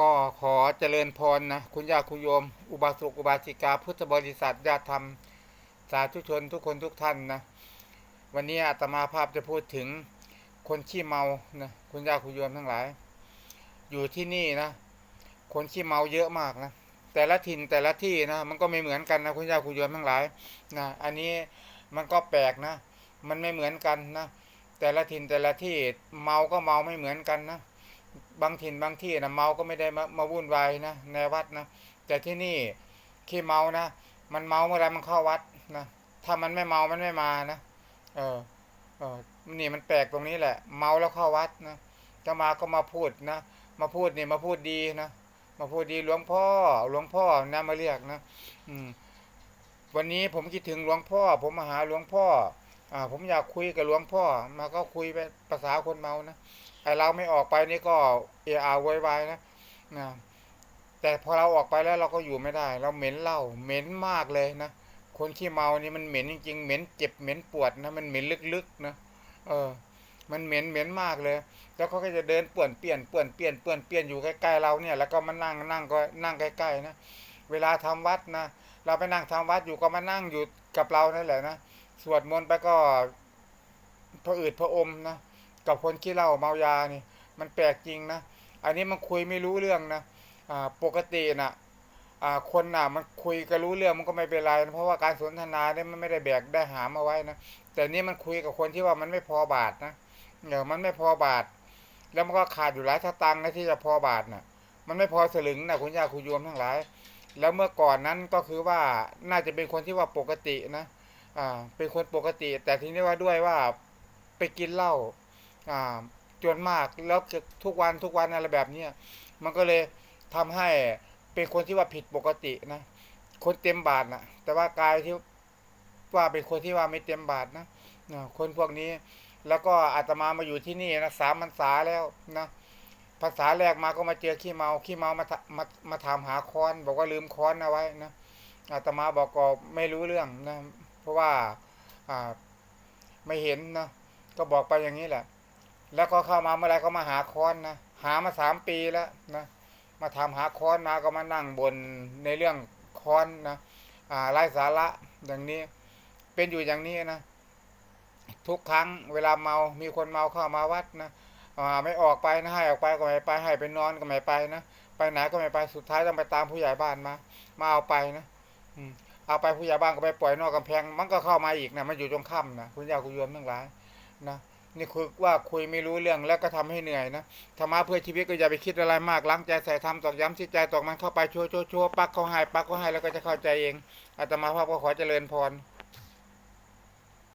ก็ขอเจริญพรนะ คุณญาคุณโยม อุบาสกอุบาสิกา พุทธบริษัทญาติธรรม สาธุชนทุกคนทุกท่านนะ วันนี้อาตมาภาพจะพูดถึงคนขี้เมานะคุณญาคุณโยมทั้งหลาย อยู่ที่นี่นะ คนขี้เมาเยอะมากนะ แต่ละถิ่นแต่ละที่นะ มันก็ไม่เหมือนกันนะคุณญาคุณโยมทั้งหลายนะอันนี้มันก็แปลกนะ มันไม่เหมือนกันนะ แต่ละถิ่นแต่ละที่เมาก็เมาไม่เหมือนกันนะ บางถิ่นบางที่นะเมาก็ไม่ได้มามาวุ่นวายนะในวัดนะแต่ที่นี่ขี้เมานะมันเมาเมื่อไรมันเข้าวัดนะถ้ามันไม่เมามันไม่มานะเออเออนี่มันแปลกตรงนี้แหละ เมาแล้วเข้าวัดนะจะมาก็มาพูดนะมาพูดนี่มาพูดดีนะมาพูดดีหลวงพ่อหลวงพ่อนะมาเรียกนะ อืมวันนี้ผมคิดถึงหลวงพ่อ ผมมาหาหลวงพ่อ อ่าผมอยากคุยกับหลวงพ่อ มาก็คุยไปภาษาคนเมานะไอเราไม่ออกไปนี่ก็เออาโวยวนะนะแต่พอเราออกไปแล้วเราก็อยู่ไม่ได้ เราเหม็นเหล้าเหม็นมากเลยนะคนขี้เมานี่มันเหม็นจริงๆเหม็นเจ็บเหม็นปวดนะมันเหม็นลึกๆนะเออ มันเหม็นเหม็นมากเลย แล้วเขาก็จะเดินป่วนเปลี่ยนป่วนเปลี่ยนป่วนเปลี่ยนอยู่ใกล้ๆเราเนี่ย แล้วก็มานั่งนั่งก็นั่งใกล้ๆนะเวลาทำวัดนะเราไปนั่งทำวัดอยู่ก็มานั่งอยู่กับเรานั่นแหละนะ สวดมนต์ไปก็พระอืดพระอมนะกับคนขี้เหล้าเมายานี่ มันแปลกจริงนะอันนี้มันคุยไม่รู้เรื่องนะอ่าปกตินะอ่าคนน่ะมันคุยกันรู้เรื่องมันก็ไม่เป็นไรนะเพราะว่าการสนทนาเนี่ยมันไม่ได้แบกได้หามเอาไว้นะแต่นี่มันคุยกับคนที่ว่ามันไม่พอบาทนะเดี๋ยวมันไม่พอบาท แล้วมันก็ขาดอยู่หลายสตังค์นะที่จะพอบาทนะมันไม่พอสลึงนะคุณยาคุณโยมทั้งหลาย แล้วเมื่อก่อนนั้นก็คือว่าน่าจะเป็นคนที่ว่าปกตินะ อ่า เป็นคนปกติ แต่ทีนี้ว่าด้วยว่าไปกินเหล้าอ่าจนมากแล้วทุกวันทุกวันอะไรแบบเนี้ยมันก็เลยทำให้เป็นคนที่ว่าผิดปกตินะคนเต็มบาทนะแต่ว่ากายที่ว่าเป็นคนที่ว่าไม่เต็มบาทนะคนพวกนี้ แล้วก็อาตมามาอยู่ที่นี่นะสามพรรษาแล้วนะภาษาแรกมาก็มาเจอขี้เมาขี้เมามามามาถามหาค้อน บอกว่าลืมค้อนเอาไว้นะอาตมาบอกก็ไม่รู้เรื่องนะ เพราะว่าไม่เห็นนะก็บอกไปอย่างนี้แหละ แล้วก็เข้ามาเมื่อไรก็มาหาค้อนนะหามาสามปีแล้วนะมาทำหาค้อนมาก็มานั่งบนในเรื่องค้อนนะอ่าไร้สาระอย่างนี้ เป็นอยู่อย่างนี้นะทุกครั้งเวลาเมามีคนเมาเข้ามาวัดนะไม่ออกไปนะให้ออกไปก็ไม่ไปให้ไปนอนก็ไม่ไปนะไปไหนก็ไม่ไปสุดท้ายต้องไปตามผู้ใหญ่บ้านมา มาเอาไปนะ อืม เอาไปผู้ใหญ่บ้านก็ไปปล่อยนอกกำแพง มันก็เข้ามาอีกนะมันอยู่ตรงค่ำนะคุณยาคุณโยมทั้งหลายนะนี่คือว่าคุยไม่รู้เรื่องแล้วก็ทำให้เหนื่อยนะธรรมะเพื่อชีวิตก็อย่าไปคิดอะไรมากล้างใจใส่ธรรมตอกย้ำสิใจตอกมันเข้าไปชั่วชัวชัวปักเขาให้ปักเขาให้แล้วก็จะเข้าใจเองอาตมาภาพก็ขอเจริญพร